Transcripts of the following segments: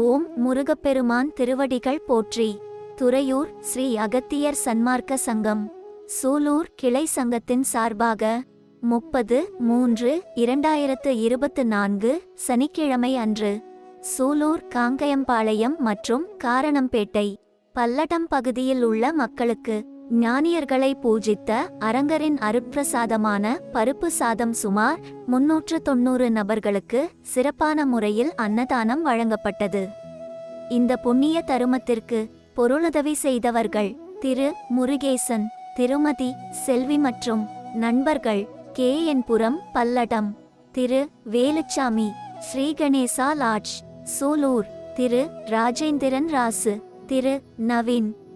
ஓம் முருகப்பெருமான் திருவடிகள் போற்றி. துறையூர் ஸ்ரீ அகத்தியர் சன்மார்க்க சங்கம். சூலூர் கிளை சங்கத்தின் சார்பாக முப்பது மூன்று இரண்டாயிரத்து இருபத்து நான்கு சனிக்கிழமை அன்று சூலூர் காங்கயம்பாளையம் மற்றும் காரணம்பேட்டை பல்லடம் பகுதியில் உள்ள மக்களுக்கு ஞானியர்களை பூஜித்த அரங்கரின் அருட்பிரசாதமான பருப்பு சாதம் சுமார் முன்னூற்று தொண்ணூறு நபர்களுக்கு சிறப்பான முறையில் அன்னதானம் வழங்கப்பட்டது. இந்த புண்ணிய தருமத்திற்கு பொருளுதவி செய்தவர்கள் திரு. முருகேசன் திருமதி செல்வி மற்றும் நண்பர்கள் கே. என். புரம் பல்லடம் திரு. வேலுச்சாமி ஸ்ரீ. கணேசா லாட்ஜ் சூலூர் திரு. ராஜேந்திரன் ராசு திரு. நவீன்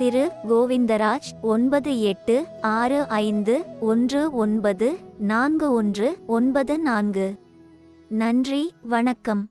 திரு கோவிந்தராஜ் ஒன்பது எட்டு ஆறு ஐந்து ஒன்று ஒன்பது நான்கு ஒன்று ஒன்பது நான்கு. நன்றி வணக்கம்.